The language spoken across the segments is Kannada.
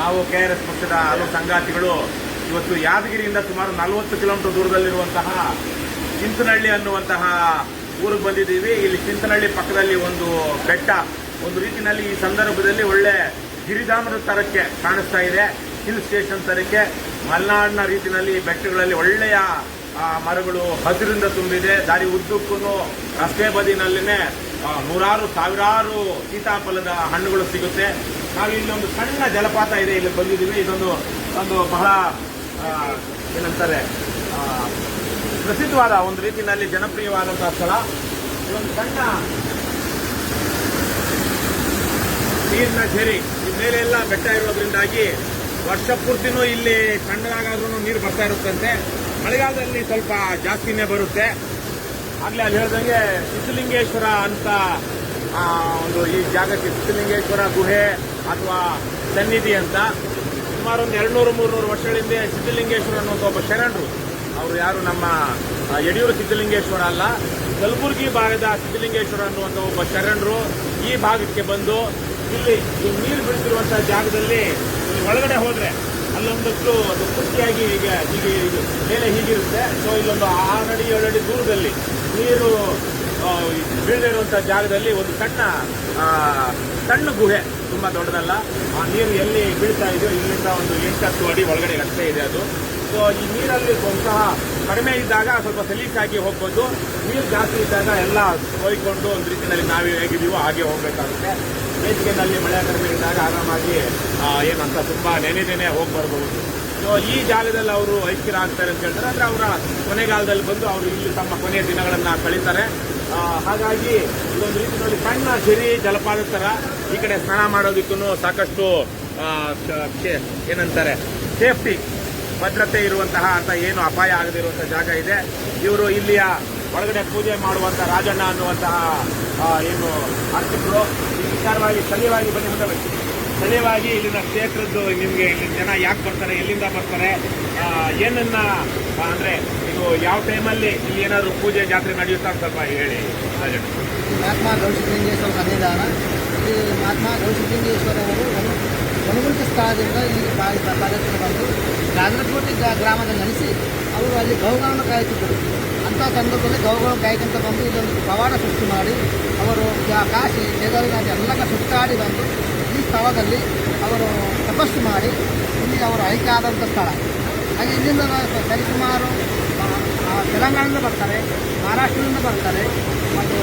ನಾವು ಕೆ ಆರ್ ಎಸ್ ಪಕ್ಷದ ಹಲವು ಸಂಗಾತಿಗಳು ಇವತ್ತು ಯಾದಗಿರಿಯಿಂದ ಸುಮಾರು ನಲವತ್ತು ಕಿಲೋಮೀಟರ್ ದೂರದಲ್ಲಿರುವಂತಹ ಚಿಂತನಹಳ್ಳಿ ಅನ್ನುವಂತಹ ಊರಿಗೆ ಬಂದಿದ್ದೀವಿ. ಇಲ್ಲಿ ಚಿಂತನಹಳ್ಳಿ ಪಕ್ಕದಲ್ಲಿ ಒಂದು ಬೆಟ್ಟ. ಒಂದು ರೀತಿಯಲ್ಲಿ ಈ ಸಂದರ್ಭದಲ್ಲಿ ಒಳ್ಳೆ ಗಿರಿಧಾಮದ ತರಕ್ಕೆ ಕಾಣಿಸ್ತಾ ಇದೆ. ಹಿಲ್ ಸ್ಟೇಷನ್ ತರಕ್ಕೆ. ಮಲೆನಾಡಿನ ರೀತಿಯಲ್ಲಿ ಬೆಟ್ಟಗಳಲ್ಲಿ ಒಳ್ಳೆಯ ಮರಗಳು ಹಸಿರಿಂದ ತುಂಬಿದೆ. ದಾರಿ ಉದ್ದಕ್ಕೂ ರಸ್ತೆ ಬದಿನಲ್ಲಿನೇ ನೂರಾರು ಸಾವಿರಾರು ಸೀತಾಫಲದ ಹಣ್ಣುಗಳು ಸಿಗುತ್ತೆ. ನಾವು ಇಲ್ಲೊಂದು ಸಣ್ಣ ಜಲಪಾತ ಇದೆ, ಇಲ್ಲಿ ಬಂದಿದ್ದೀವಿ. ಇದೊಂದು, ಒಂದು ಬಹಳ ಏನಂತಾರೆ ಪ್ರಸಿದ್ಧವಾದ ಒಂದು ರೀತಿಯಲ್ಲಿ ಜನಪ್ರಿಯವಾದಂತಹ ಸ್ಥಳ. ಇದೊಂದು ಸಣ್ಣ ನೀರಿನ ಸೇರಿ ಮೇಲೆ ಎಲ್ಲ ಬೆಟ್ಟ ಇರೋದ್ರಿಂದಾಗಿ ವರ್ಷ ಪೂರ್ತಿನೂ ಇಲ್ಲಿ ಸಣ್ಣದಾಗಾದ್ರೂ ನೀರು ಬರ್ತಾ ಇರುತ್ತಂತೆ. ಮಳೆಗಾಲದಲ್ಲಿ ಸ್ವಲ್ಪ ಜಾಸ್ತಿನೇ ಬರುತ್ತೆ. ಆಗ್ಲೇ ಅಲ್ಲಿ ಹೇಳ್ದಂಗೆ ಸಿದ್ಧಲಿಂಗೇಶ್ವರ ಅಂತ ಒಂದು ಈ ಜಾಗಕ್ಕೆ ಸಿದ್ಧಲಿಂಗೇಶ್ವರ ಗುಹೆ ಅಥವಾ ಸನ್ನಿಧಿ ಅಂತ. ಸುಮಾರು ಒಂದು ಎರಡ್ನೂರು, ಮೂರ್ನೂರು ವರ್ಷಗಳ ಹಿಂದೆ ಸಿದ್ಧಲಿಂಗೇಶ್ವರ ಅನ್ನುವಂಥ ಒಬ್ಬ ಶರಣರು. ಅವರು ಯಾರು ನಮ್ಮ ಯಡಿಯೂರು ಸಿದ್ಧಲಿಂಗೇಶ್ವರ ಅಲ್ಲ. ಕಲಬುರಗಿ ಭಾಗದ ಸಿದ್ಧಲಿಂಗೇಶ್ವರ ಅನ್ನುವಂಥ ಒಬ್ಬ ಶರಣರು ಈ ಭಾಗಕ್ಕೆ ಬಂದು ಇಲ್ಲಿ ಈ ನೀರು ಬೀಳ್ತಿರುವಂತಹ ಜಾಗದಲ್ಲಿ ಒಳಗಡೆ ಹೋದ್ರೆ ಅಲ್ಲೊಂದಷ್ಟು ಅದು ಪೂರ್ತಿಯಾಗಿ ಈಗ ಹೀಗೆ ಮೇಲೆ ಹೀಗಿರುತ್ತೆ. ಸೊ ಇಲ್ಲೊಂದು ಆರು ಅಡಿ ಏಳು ಅಡಿ ದೂರದಲ್ಲಿ ನೀರು ಬೀಳದಿರುವಂತಹ ಜಾಗದಲ್ಲಿ ಒಂದು ಸಣ್ಣ ಸಣ್ಣ ಗುಹೆ. ತುಂಬಾ ದೊಡ್ಡದಲ್ಲ. ಆ ನೀರು ಎಲ್ಲಿ ಬೀಳ್ತಾ ಇದೆಯೋ ಇಲ್ಲಿಂದ ಒಂದು ಎಂಟತ್ತು ಅಡಿ ಒಳಗಡೆ ಅಷ್ಟೇ ಇದೆ ಅದು. ಸೊ ಈ ನೀರಲ್ಲಿ ಬಹುಶಃ ಕಡಿಮೆ ಇದ್ದಾಗ ಸ್ವಲ್ಪ ಸಲೀಸಾಗಿ ಹೋಗ್ಬೋದು. ನೀರು ಜಾಸ್ತಿ ಇದ್ದಾಗ ಎಲ್ಲ ಹೋಯ್ಕೊಂಡು ಒಂದು ರೀತಿಯಲ್ಲಿ ನಾವು ಹೇಗಿದೀವೋ ಹಾಗೆ ಹೋಗಬೇಕಾಗುತ್ತೆ. ಬೇಸಿಗೆನಲ್ಲಿ ಮಳೆ ಕಡಿಮೆ ಇದ್ದಾಗ ಆರಾಮಾಗಿ ಏನಂತ ನೆನೆ ನೆನೆದೇನೆ ಹೋಗಿ ಬರ್ಬೋದು. ಸೊ ಈ ಜಾಗದಲ್ಲಿ ಅವರು ಐಕ್ಯರಾಗ್ತಾರೆ ಅಂತ ಹೇಳ್ತಾರೆ. ಅಂದರೆ ಅವರ ಕೊನೆಗಾಲದಲ್ಲಿ ಬಂದು ಅವರು ಇಲ್ಲಿ ತಮ್ಮ ಕೊನೆಯ ದಿನಗಳನ್ನು ಕಳೀತಾರೆ. ಹಾಗಾಗಿ ಇದೊಂದು ರೀತಿಯಲ್ಲಿ ಸಣ್ಣ ಸಿರಿ ಜಲಪಾತದ ಥರ ಈ ಕಡೆ ಸ್ನಾನ ಮಾಡೋದಕ್ಕೂ ಸಾಕಷ್ಟು ಏನಂತಾರೆ, ಸೇಫ್ಟಿ, ಭದ್ರತೆ ಇರುವಂತಹ ಅಂತ ಏನು ಅಪಾಯ ಆಗದಿರುವಂತಹ ಜಾಗ ಇದೆ ಇವರು ಇಲ್ಲಿಯ ಒಳಗಡೆ ಪೂಜೆ ಮಾಡುವಂತಹ ರಾಜಣ್ಣ ಅನ್ನುವಂತಹ ಏನು ಅರ್ಚಕರು ಈ ವಿಚಾರವಾಗಿ ಸ್ಥಳೀಯವಾಗಿ ಬಂದಿರುವಂಥ. ಸ್ಥಳೀಯವಾಗಿ ಇಲ್ಲಿನ ಕ್ಷೇತ್ರದ್ದು ನಿಮಗೆ ಇಲ್ಲಿ ಜನ ಯಾಕೆ ಬರ್ತಾರೆ, ಎಲ್ಲಿಂದ ಬರ್ತಾರೆ ಏನನ್ನ ಅಂದ್ರೆ ಇದು ಯಾವ ಟೈಮಲ್ಲಿ ಇಲ್ಲಿ ಏನಾದ್ರು ಪೂಜೆ, ಜಾತ್ರೆ ನಡೆಯುತ್ತಾ ಸ್ವಲ್ಪ ಹೇಳಿ ಮಹಾತ್ಮ ಗೌಸಿಲಿಂಗೇಶ್ವರ ಸನ್ನಿಧಾನ. ಈ ಮಹಾತ್ಮ ಒಂದು ಒಣಗುಂಟ ಸ್ಥಳದಿಂದ ಇಲ್ಲಿ ಪಾದಯಾತ್ರೆ ಬಂದು ಗಾಂದ್ರಕೋಟೆ ಗ್ರಾಮದಲ್ಲಿ ನೆಲೆಸಿ ಅವರು ಅಲ್ಲಿ ಗೌಗಳನ್ನು ಕಾಯುತ್ತಿದ್ದರು ಅಂಥ ಸಂದರ್ಭದಲ್ಲಿ ಗೌಗಳನ್ನು ಕಾಯ್ಕೊಂತ ಬಂದು ಇದೊಂದು ಪವಾಡ ಸೃಷ್ಟಿ ಮಾಡಿ ಅವರು ಕಾಶಿ, ಕೇದಾರನಾಥ ಎಲ್ಲ ಸುತ್ತಾಡಿ ಬಂದು ಈ ಸ್ಥಳದಲ್ಲಿ ಅವರು ತಪಸ್ಸು ಮಾಡಿ ಇಲ್ಲಿ ಅವರು ಆಯ್ಕೆಯಾದಂಥ ಸ್ಥಳ. ಹಾಗೆ ಇಲ್ಲಿಂದ ಸರಿಸುಮಾರು ತೆಲಂಗಾಣದಿಂದ ಬರ್ತಾರೆ ಮಹಾರಾಷ್ಟ್ರದಿಂದ ಬರ್ತಾರೆ ಮತ್ತು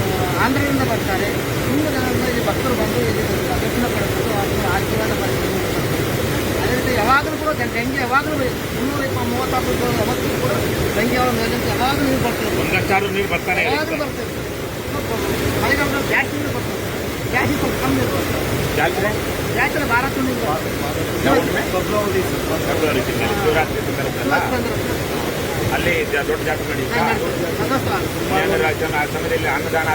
ಆಂಧ್ರದಿಂದ ಬರ್ತಾರೆ. ತುಂಬ ಜನರಿಂದ ಇಲ್ಲಿ ಭಕ್ತರು ಬಂದು ಇಲ್ಲಿ ದರ್ಶನ ಪಡೆದು ಅವರ ಆಶೀರ್ವಾದ ಪಡೆದು ಅದೇ ರೀತಿ ಯಾವಾಗಲೂ ಕೂಡ ಗಂಗೆ ಯಾವಾಗಲೂ ಮುನ್ನೂರ ಇಪ್ಪತ್ತು ಮೂವತ್ತಾರು ಅವತ್ತು ಕೂಡ ಗಂಗೆ ಅವರ ಮೇಲೆ ಯಾವಾಗಲೂ ನೀರು ಬರ್ತದೆ ನೀರು ಬರ್ತಾನೆ ಯಾವಾಗಲೂ ಬರ್ತದೆ ಮಳೆಗಾಲದಲ್ಲಿ ಜಾಸ್ತಿ ನೀರು ಬರ್ತದೆ ಜಾಸ್ತಿ ಸ್ವಲ್ಪ ಕಮ್ಮಿ ನೀರು ಬರ್ತದೆ ಭಾರತ ಬರ್ತದೆ ಫೆಬ್ರವರಿ ತಿಂಗಳು ಶಿವರಾತ್ರಿ ಸಂದರ್ಭದಲ್ಲ. ಅಲ್ಲಿ ಜ- ದೊಡ್ಡ ಜಾತ್ರೆ ನಡೀತಾ ಜನ ಆ ಸಮಯದಲ್ಲಿ ಅನ್ನದಾನ.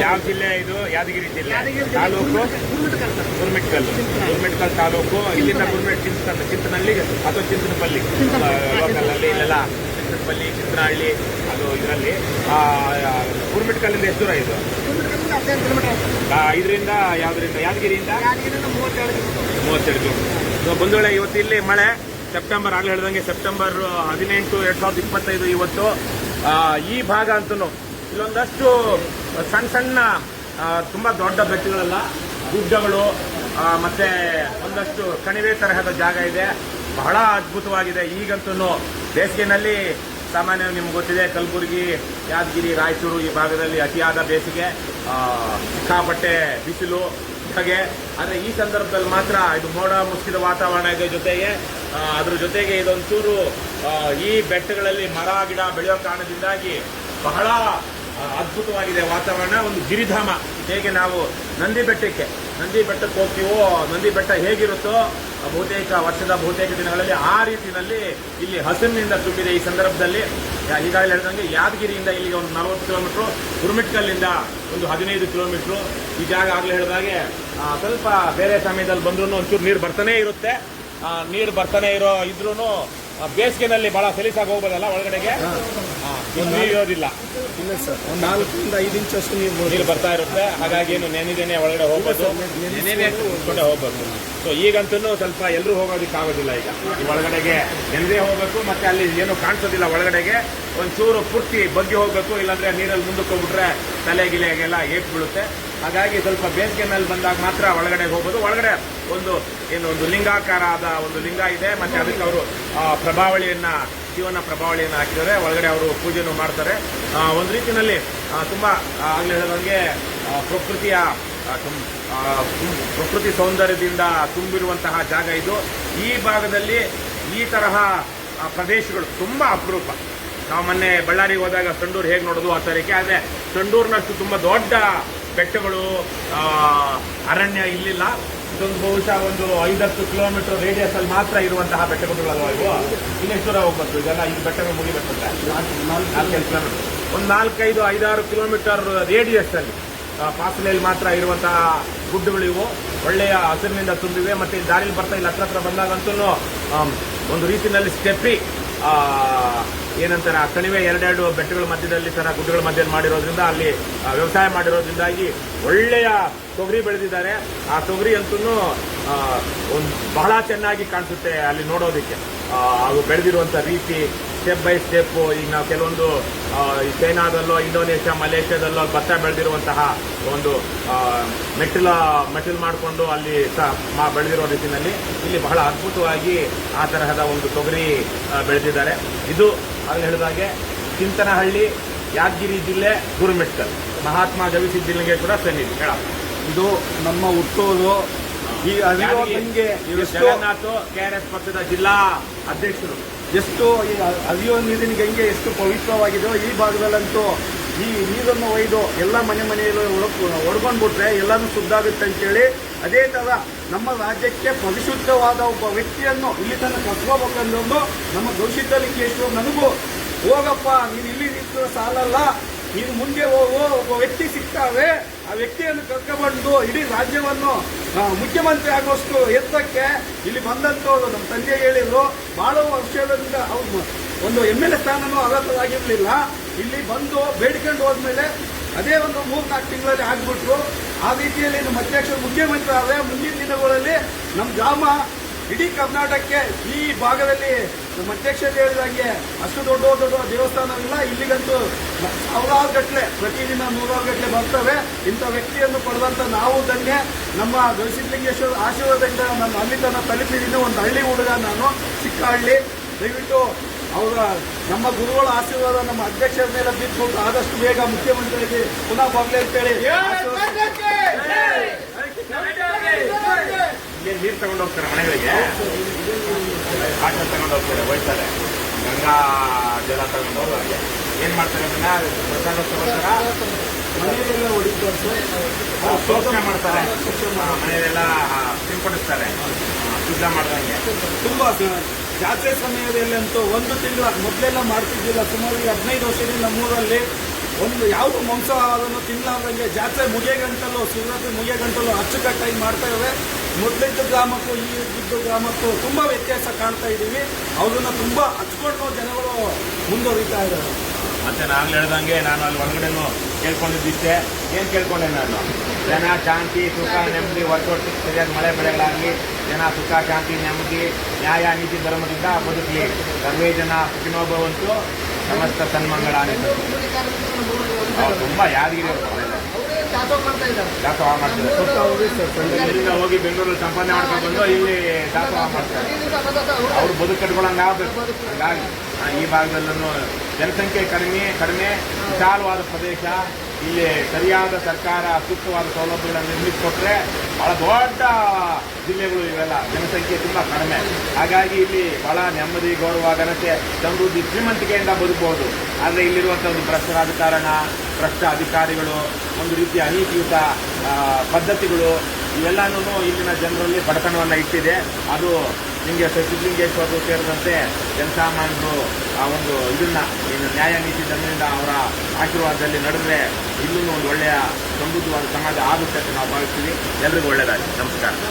ಯಾವ ಜಿಲ್ಲೆ ಇದು? ಯಾದಗಿರಿ ಜಿಲ್ಲೆ. ತಾಲೂಕು? ಗುರುಮಿಟ್ಕಲ್. ಗುರುಮಿಟ್ಕಲ್ ತಾಲೂಕು. ಇಲ್ಲಿಂದ ಗುರುಮಿಟ್ ಚಿಂತನ ಚಿಂತನಲ್ಲಿ ಅಥವಾ ಚಿಂತನಪಲ್ಲಿ? ಚಿಂತನಪಲ್ಲಿ. ಲೋಕಲ್ ಅಲ್ಲಿ ಇಲ್ಲೆಲ್ಲ ಚಿಂತನಪಲ್ಲಿ ಚಿತ್ರಹಳ್ಳಿ ಅದು ಇದರಲ್ಲಿ. ಗುರುಮಿಟ್ಕಲ್ಲಿಂದ ಎಷ್ಟು ದೂರ ಇದು? ಹದಿನೈದು ಕಿಲೋಮೀಟರ್ ಆ, ಇದರಿಂದ ಯಾವ್ದರಿಂದ? ಯಾದಗಿರಿಯಿಂದ? ಯಾದಗಿರಿಯಿಂದ ಮೂವತ್ತೆರಡು ಕಿಲೋಮೀಟರ್. ಮೂವತ್ತೆರಡು ಸೊ ಬಂಧುಗಳೇ ಇವತ್ತು ಇಲ್ಲಿ ಮಳೆ. ಸೆಪ್ಟೆಂಬರ್ ಆಗಲೇ ಹೇಳ್ದಂಗೆ ಸೆಪ್ಟೆಂಬರ್ ಹದಿನೆಂಟು ಎರಡ್ ಸಾವಿರದ ಇಪ್ಪತ್ತೈದು ಇವತ್ತು. ಆ, ಈ ಭಾಗ ಅಂತೂ ಇಲ್ಲೊಂದಷ್ಟು ಸಣ್ಣ ಸಣ್ಣ ತುಂಬಾ ದೊಡ್ಡ ಬೆಟ್ಟಗಳೆಲ್ಲ ಗುಡ್ಡಗಳು ಮತ್ತೆ ಒಂದಷ್ಟು ಕಣಿವೆ ತರಹದ ಜಾಗ ಇದೆ. ಬಹಳ ಅದ್ಭುತವಾಗಿದೆ. ಈಗಂತೂ ಬೇಸಿಗೆನಲ್ಲಿ ಸಾಮಾನ್ಯವಾಗಿ ನಿಮ್ಗೆ ಗೊತ್ತಿದೆ, ಕಲಬುರಗಿ, ಯಾದಗಿರಿ, ರಾಯಚೂರು ಈ ಭಾಗದಲ್ಲಿ ಅತಿಯಾದ ಬೇಸಿಗೆ ಸಿಕ್ಕಾಪಟ್ಟೆ ಬಿಸಿಲು, ಹಾಗೆ. ಆದರೆ ಈ ಸಂದರ್ಭದಲ್ಲಿ ಮಾತ್ರ ಇದು ಮೋಡ ಮುಚ್ಚಿದ ವಾತಾವರಣ ಇದೆ ಜೊತೆಗೆ. ಅದ್ರ ಜೊತೆಗೆ ಇದೊಂಚೂರು ಈ ಬೆಟ್ಟಗಳಲ್ಲಿ ಮರ, ಗಿಡ ಬೆಳೆಯೋ ಕಾರಣದಿಂದಾಗಿ ಬಹಳ ಅದ್ಭುತವಾಗಿದೆ ವಾತಾವರಣ, ಒಂದು ಗಿರಿಧಾಮ. ಹೇಗೆ ನಾವು ನಂದಿ ಬೆಟ್ಟಕ್ಕೆ ನಂದಿ ಬೆಟ್ಟಕ್ಕೆ ಹೋಗ್ತೀವೋ ನಂದಿ ಬೆಟ್ಟ ಹೇಗಿರುತ್ತೋ ಬಹುತೇಕ ವರ್ಷದ ಬಹುತೇಕ ದಿನಗಳಲ್ಲಿ ಆ ರೀತಿಯಲ್ಲಿ ಇಲ್ಲಿ ಹಸಿರಿನಿಂದ ತುಂಬಿದೆ ಈ ಸಂದರ್ಭದಲ್ಲಿ. ಈಗಾಗಲೇ ಹೇಳಿದಂಗೆ ಯಾದಗಿರಿಯಿಂದ ಇಲ್ಲಿಗೆ ಒಂದು ನಲವತ್ತು ಕಿಲೋಮೀಟ್ರು ಗುರುಮಿಟ್ಕಲ್ಲಿಂದ ಒಂದು ಹದಿನೈದು ಕಿಲೋಮೀಟ್ರು. ಈ ಜಾಗ ಆಗಲೇ ಹೇಳಿದಾಗೆ ಸ್ವಲ್ಪ ಬೇರೆ ಸಮಯದಲ್ಲಿ ಬಂದ್ರೂ ಒಂಚೂರು ನೀರು ಬರ್ತಾನೆ ಇರುತ್ತೆ. ನೀರು ಬರ್ತಾನೆ ಇರೋ ಇದ್ರೂ ಬೇಸಿಗೆನಲ್ಲಿ ಬಹಳ ಸಲೀಸಾಗಿ ಹೋಗ್ಬೋದಲ್ಲ ಒಳಗಡೆಗೆ? ಇರೋದಿಲ್ಲ. ಇಲ್ಲ ಸರ್ ಒಂದು ನಾಲ್ಕರಿಂದ ಐದು ಇಂಚಷ್ಟು ನೀರು ನೀರು ಬರ್ತಾ ಇರುತ್ತೆ. ಹಾಗಾಗಿ ಏನು ನೆನೆದೇನೆ ಒಳಗಡೆ ಹೋಗ್ಬೋದು. ನೆನೆದೇ ಕುತ್ಕೊಂಡೆ ಹೋಗ್ಬೇಕು ಸೊ ಈಗಂತೂ ಸ್ವಲ್ಪ ಎಲ್ಲರೂ ಹೋಗೋದಕ್ಕೆ ಆಗೋದಿಲ್ಲ ಈಗ. ಒಳಗಡೆಗೆ ನೆನೆದೇ ಹೋಗ್ಬೇಕು ಮತ್ತೆ ಅಲ್ಲಿ ಏನು ಕಾಣಿಸೋದಿಲ್ಲ ಒಳಗಡೆಗೆ. ಒಂಚೂರು ಪೂರ್ತಿ ಬಗ್ಗಿ ಹೋಗ್ಬೇಕು ಇಲ್ಲಾಂದ್ರೆ ನೀರಲ್ಲಿ ಮುಂದಕ್ಕೆ ಹೋಗ್ಬಿಟ್ರೆ ತಲೆ ಗಿಲೆಗೆಲ್ಲ ಏಟ್ ಬೀಳುತ್ತೆ ಹಾಗಾಗಿ ಸ್ವಲ್ಪ ಬೇಸಿಗೆ ಮೇಲೆ ಬಂದಾಗ ಮಾತ್ರ ಒಳಗಡೆ ಹೋಗೋದು ಒಳಗಡೆ ಒಂದು ಏನು ಒಂದು ಲಿಂಗಾಕಾರ ಆದ ಒಂದು ಲಿಂಗ ಇದೆ. ಮತ್ತೆ ಅದಕ್ಕೆ ಅವರು ಪ್ರಭಾವಳಿಯನ್ನು ಶಿವನ ಪ್ರಭಾವಳಿಯನ್ನು ಹಾಕಿದ್ದಾರೆ. ಒಳಗಡೆ ಅವರು ಪೂಜೆನೂ ಮಾಡ್ತಾರೆ. ಒಂದು ರೀತಿಯಲ್ಲಿ ತುಂಬ ಆಗ್ಲೇ ಹೇಳಿದಂಗೆ ಪ್ರಕೃತಿಯ ಪ್ರಕೃತಿ ಸೌಂದರ್ಯದಿಂದ ತುಂಬಿರುವಂತಹ ಜಾಗ ಇದು. ಈ ಭಾಗದಲ್ಲಿ ಈ ತರಹ ಪ್ರದೇಶಗಳು ತುಂಬಾ ಅಪರೂಪ. ನಾವು ಮೊನ್ನೆ ಬಳ್ಳಾರಿಗೆ ಹೋದಾಗ ಸಂಡೂರು ಹೇಗೆ ನೋಡೋದು ಆ ತರಕ್ಕೆ. ಆದರೆ ಸಂಡೂರಿನಷ್ಟು ತುಂಬ ದೊಡ್ಡ ಬೆಟ್ಟಗಳು ಅರಣ್ಯ ಇಲ್ಲಿಲ್ಲ. ಇದೊಂದು ಬಹುಶಃ ಒಂದು ಐದತ್ತು ಕಿಲೋಮೀಟರ್ ರೇಡಿಯಸ್ ಅಲ್ಲಿ ಮಾತ್ರ ಇರುವಂತಹ ಬೆಟ್ಟಗುಡ್ಡಗಳಲ್ವಾ ಇವು? ಇನ್ನೆಷ್ಟು ದೂರ ಹೋಗ್ಬೇಕು ಇದೆಲ್ಲ ಐದು ಬೆಟ್ಟಗಳು ನಾಲ್ಕೈದು ಕಿಲೋಮೀಟರ್. ಒಂದು ನಾಲ್ಕೈದು, ಐದಾರು ಕಿಲೋಮೀಟರ್ ರೇಡಿಯಸ್ ಅಲ್ಲಿ ಪಾಸಲೆಯಲ್ಲಿ ಮಾತ್ರ ಇರುವಂತಹ ಗುಡ್ಡಗಳು ಇವು. ಒಳ್ಳೆಯ ಹಸಿರಿನಿಂದ ತುಂಬಿವೆ. ಮತ್ತೆ ಈ ದಾರಿಲಿ ಬರ್ತಾ ಇಲ್ಲಿ, ಹತ್ರ ಹತ್ರ ಬಂದಾಗಂತೂ ಒಂದು ರೀತಿಯಲ್ಲಿ ಸ್ಟೆಪ್ಪಿ ಏನಂತಾರೆ, ಆ ಕಣಿವೆ ಎರಡೆರಡು ಬೆಟ್ಟಗಳ ಮಧ್ಯದಲ್ಲಿ ತರ ಗುಡ್ಡಗಳ ಮಧ್ಯದಲ್ಲಿ ಮಾಡಿರೋದ್ರಿಂದ ಅಲ್ಲಿ ವ್ಯವಸಾಯ ಮಾಡಿರೋದ್ರಿಂದಾಗಿ ಒಳ್ಳೆಯ ತೊಗರಿ ಬೆಳೆದಿದ್ದಾರೆ. ಆ ತೊಗರಿ ಅಂತೂ ಒಂದು ಬಹಳ ಚೆನ್ನಾಗಿ ಕಾಣಿಸುತ್ತೆ ಅಲ್ಲಿ ನೋಡೋದಕ್ಕೆ. ಅವು ಅದು ಬೆಳೆದಿರುವಂಥ ರೀತಿ ಸ್ಟೆಪ್ ಬೈ ಸ್ಟೆಪ್ ಈಗ ನಾವು ಕೆಲವೊಂದು ಚೈನಾದಲ್ಲೋ ಇಂಡೋನೇಷ್ಯಾ ಮಲೇಷ್ಯಾದಲ್ಲೋ ಭತ್ತ ಬೆಳೆದಿರುವಂತಹ ಒಂದು ಮೆಟಲ್ ಮೆಟ್ಟಿಲ ಮೆಟ್ಟಿಲ್ ಮಾಡಿಕೊಂಡು ಅಲ್ಲಿ ಸಹ ಬೆಳೆದಿರೋ ರೀತಿಯಲ್ಲಿ ಇಲ್ಲಿ ಬಹಳ ಅದ್ಭುತವಾಗಿ ಆ ತರಹದ ಒಂದು ತೊಗರಿ ಬೆಳೆದಿದ್ದಾರೆ. ಇದು ಅಲ್ಲಿ ಹೇಳಿದಾಗೆ ಚಿಂತನಹಳ್ಳಿ ಯಾದಗಿರಿ ಜಿಲ್ಲೆ ಗುರುಮೆಟ್ಕಲ್. ಮಹಾತ್ಮ ಗವಿಸಿದ್ದಿಲಿಂಗೇಶ್ವರ ಸನ್ನಿಧಿ. ಹೇಳ. ಇದು ನಮ್ಮ ಹುಟ್ಟೂರು. ಈ ಅರಿಯೋ ಕೆ ಆರ್ ಎಸ್ ಪಕ್ಷದ ಜಿಲ್ಲಾ ಅಧ್ಯಕ್ಷರು. ಎಷ್ಟು ಈ ಅರಿಯೋ ನೀರಿನ ಗಂಗೆ ಎಷ್ಟು ಪವಿತ್ರವಾಗಿದೆಯೋ ಈ ಭಾಗದಲ್ಲಂತೂ ಈ ನೀರನ್ನು ಒಯ್ದು ಎಲ್ಲ ಮನೆ ಮನೆಯಲ್ಲಿ ಒಡ್ಕೊಂಡ್ಬಿಟ್ರೆ ಎಲ್ಲನೂ ಶುದ್ಧ ಆಗುತ್ತೆ ಅಂತೇಳಿ ಅದೇ ಥರ ನಮ್ಮ ರಾಜ್ಯಕ್ಕೆ ಪರಿಶುದ್ಧವಾದ ಒಬ್ಬ ವ್ಯಕ್ತಿಯನ್ನು ಇಲ್ಲಿ ತನ್ನ ಕರ್ಕೋಬೇಕಂದು ನಮ್ಮ ಗೌಶಿದ್ದಲಿಂಗೇಶ್ವರ ನನಗೂ, ಹೋಗಪ್ಪ, ನೀನು ಇಲ್ಲಿ ನಿಂತು ಸಾಲಲ್ಲ, ನೀನು ಮುಂದೆ ಹೋಗು, ಒಬ್ಬ ವ್ಯಕ್ತಿ ಸಿಗ್ತಾವೆ ಆ ವ್ಯಕ್ತಿಯನ್ನು ಕರ್ಕೊಂಡು ಇಡೀ ರಾಜ್ಯವನ್ನು ಮುಖ್ಯಮಂತ್ರಿ ಆಗುವಷ್ಟು ಎತ್ತಕ್ಕೆ ಇಲ್ಲಿ ಬಂದಂಥವ್ರು ನಮ್ಮ ತಂದೆ ಹೇಳಿದ್ರು. ಬಹಳ ವರ್ಷದಿಂದ ಅವ್ರು ಒಂದು ಎಂ ಎಲ್ ಎ ಸ್ಥಾನನೂ ಇಲ್ಲಿ ಬಂದು ಬೇಡ್ಕೊಂಡು ಹೋದ್ಮೇಲೆ ಅದೇ ಒಂದು ಮೂರು ನಾಲ್ಕು ತಿಂಗಳಲ್ಲಿ ಆಗ್ಬಿಟ್ರು. ಆ ರೀತಿಯಲ್ಲಿ ನಮ್ಮ ಅಧ್ಯಕ್ಷರು ಮುಖ್ಯಮಂತ್ರಿ ಆದರೆ ಮುಂದಿನ ದಿನಗಳಲ್ಲಿ ನಮ್ಮ ಗ್ರಾಮ ಇಡೀ ಕರ್ನಾಟಕಕ್ಕೆ ಈ ಭಾಗದಲ್ಲಿ ನಮ್ಮ ಅಧ್ಯಕ್ಷರು ಹೇಳಿದಾಗೆ ಅಷ್ಟು ದೊಡ್ಡ ದೊಡ್ಡ ದೇವಸ್ಥಾನವಿಲ್ಲ ಇಲ್ಲಿಗಂತೂ ಸಾವಿರಾರು ಗಟ್ಟಲೆ ಪ್ರತಿದಿನ ನೂರಾರು ಗಟ್ಟಲೆ ಬರ್ತವೆ. ಇಂಥ ವ್ಯಕ್ತಿಯನ್ನು ಪಡೆದಂಥ ನಾವು ಧನ್ಯ ನಮ್ಮ ಗವಿಸಿದ್ಲಿಂಗೇಶ್ವರ ಆಶೀರ್ವಾದದಿಂದ ನಾನು ಅಲ್ಲಿ ತನಕ ತಲುಪಿದ್ದೀನಿ. ಒಂದು ಹಳ್ಳಿ ಹುಡುಗ ನಾನು ಚಿಕ್ಕ ಹಳ್ಳಿ ದಯವಿಟ್ಟು ಅವರ ನಮ್ಮ ಗುರುಗಳ ಆಶೀರ್ವಾದ ನಮ್ಮ ಅಧ್ಯಕ್ಷರ ಮೇಲೆ ಬಿದ್ದು ಆದಷ್ಟು ಬೇಗ ಮುಖ್ಯಮಂತ್ರಿಗೆ ಪುನಃ ಬರಲಿ ಅಂತೇಳಿ ನೀರು ತಗೊಂಡು ಹೋಗ್ತಾರೆ ಮನೆಗಳಿಗೆ. ಬಾಟಲ್ ತಗೊಂಡು ಹೋಗ್ತಾರೆ ಒಯ್ತಾರೆ ಗಂಗಾ ಜಲ ತಗೊಂಡು ಹೋಗೋರಿಗೆ. ಏನು ಮಾಡ್ತಾರೆ ಅದನ್ನ? ಪ್ರಸಾದೋತ್ಸವಕ್ಕೋಸ್ಕರ ಮನೆಯಲ್ಲೆಲ್ಲ ಹೊಡಿತಾರೆ. ಶೋಷಣೆ ಮಾಡ್ತಾರೆ. ಮನೆಯಲ್ಲೆಲ್ಲ ಸಿಂಪಡಿಸ್ತಾರೆ. ಶುದ್ಧ ಮಾಡ್ದಂಗೆ. ತುಂಬಾ ಜಾತ್ರೆ ಸಮಯದಲ್ಲಿ ಅಂತೂ ಒಂದು ತಿಂಗಳ ಮೊದಲೆಲ್ಲ ಮಾಡ್ತಿದ್ದಿಲ್ಲ. ಸುಮಾರು ಹದಿನೈದು ವರ್ಷದಿಂದ ಮೂರಲ್ಲಿ ಒಂದು ಯಾವುದು ಮಾಂಸ ಅದನ್ನು ತಿನ್ನಲಾರ್ದಂಗೆ ಜಾತ್ರೆ ಮುಗಿಯ ಗಂಟಲು ಶಿವರಾತ್ರಿ ಮುಗಿಯ ಗಂಟಲು ಅಚ್ಚುಕಟ್ಟಾಗಿ ಮಾಡ್ತಾ ಇವೆ. ಮೊದಲಿದ್ದ ಗ್ರಾಮಕ್ಕೂ ಈ ಇದ್ದ ಗ್ರಾಮಕ್ಕೂ ತುಂಬ ವ್ಯತ್ಯಾಸ ಕಾಣ್ತಾ ಇದ್ದೀವಿ. ಅವ್ರನ್ನ ತುಂಬ ಹಚ್ಕೊಂಡು ಜನಗಳು ಮುಂದುವರಿತಾ ಇದ್ದಾರೆ. ಮತ್ತೆ ನಾನು ಹೇಳ್ದಂಗೆ ನಾನು ಅಲ್ಲಿ ಒಳಗಡೆ ಕೇಳ್ಕೊಂಡಿದ್ದಿಷ್ಟೇ. ಏನು ಕೇಳ್ಕೊಂಡೆ ನಾನು? ಜನ ಶಾಂತಿ ಸುಖ ನೆಮ್ಮದಿ ಒಟ್ಟೊಟ್ಟು ಸರಿಯಾದ ಮಳೆ ಬೆಳೆಗಳಾಗಲಿ ಜನ ಸುಖ ಶಾಂತಿ ನೆಮ್ಮದಿ ನ್ಯಾಯ ನೀತಿ ಧರ್ಮದಿಂದ ಬದುಕಲಿ. ಸರ್ವೇ ಜನ ಸುಖಿನೋಭವಂತು ಸಮಸ್ತ ಸನ್ಮಂಗಳ ತುಂಬಾ ಯಾದಗಿರಿ ದಾಸೋಹ ಮಾಡ್ತಾರೆ ಹೋಗಿ ಬೆಂಗಳೂರಲ್ಲಿ ಸಂಪಾದನೆ ಮಾಡ್ಕೊಂಡು ಬಂದು ಇಲ್ಲಿ ದಾಸೋಹ ಮಾಡ್ತಾರೆ. ಅವ್ರು ಬದುಕು ಕಟ್ಕೊಳ್ಳಂಗೆ ಆಗ್ಬೇಕು. ಹಾಗಾಗಿ ಆ, ಈ ಭಾಗದಲ್ಲೂ ಜನಸಂಖ್ಯೆ ಕಡಿಮೆ ಕಡಿಮೆ ವಿಶಾಲವಾದ ಪ್ರದೇಶ. ಇಲ್ಲಿ ಸರಿಯಾದ ಸರ್ಕಾರ, ಸೂಕ್ತವಾದ ಸೌಲಭ್ಯಗಳನ್ನು ನಿರ್ಮಿಸಿಕೊಟ್ರೆ ಬಹಳ ದೊಡ್ಡ ಜಿಲ್ಲೆಗಳು ಇವೆಲ್ಲ. ಜನಸಂಖ್ಯೆ ತುಂಬಾ ಕಡಿಮೆ. ಹಾಗಾಗಿ ಇಲ್ಲಿ ಬಹಳ ನೆಮ್ಮದಿ, ಗೌರವ, ಘನತೆ, ಸಮೃದ್ಧಿ, ಶ್ರೀಮಂತಿಕೆಯಿಂದ ಬದುಕಬಹುದು ಆದರೆ ಇಲ್ಲಿರುವಂಥ ಒಂದು ಭ್ರಷ್ಟ ರಾಜಕಾರಣ, ಭ್ರಷ್ಟ ಅಧಿಕಾರಿಗಳು, ಒಂದು ರೀತಿಯ ಅನೀತಿಯುತ ಪದ್ಧತಿಗಳು ಇವೆಲ್ಲನೂ ಇಲ್ಲಿನ ಜನರಲ್ಲಿ ಬಡತನವನ್ನು ಇಟ್ಟಿದೆ. ಅದು ನಿಮಗೆ ಸಿದ್ಧಲಿಂಗೇಶ್ವರರು ಸೇರಿದಂತೆ ಜನಸಾಮಾನ್ಯರು ಆ ಒಂದು ಇದನ್ನ, ಏನು ನ್ಯಾಯ ನೀತಿ ಜನರಿಂದ ಅವರ ಆಶೀರ್ವಾದದಲ್ಲಿ ನಡೆದ್ರೆ ಇಲ್ಲೂ ಒಂದು ಒಳ್ಳೆಯ ಸಮೃದ್ಧವಾದ ಸಮಾಜ ಆಗುತ್ತೆ ಅಂತ ನಾವು ಭಾವಿಸ್ತೀವಿ. ಎಲ್ರಿಗೂ ಒಳ್ಳೆಯದಾಗಿ ನಮಸ್ಕಾರ.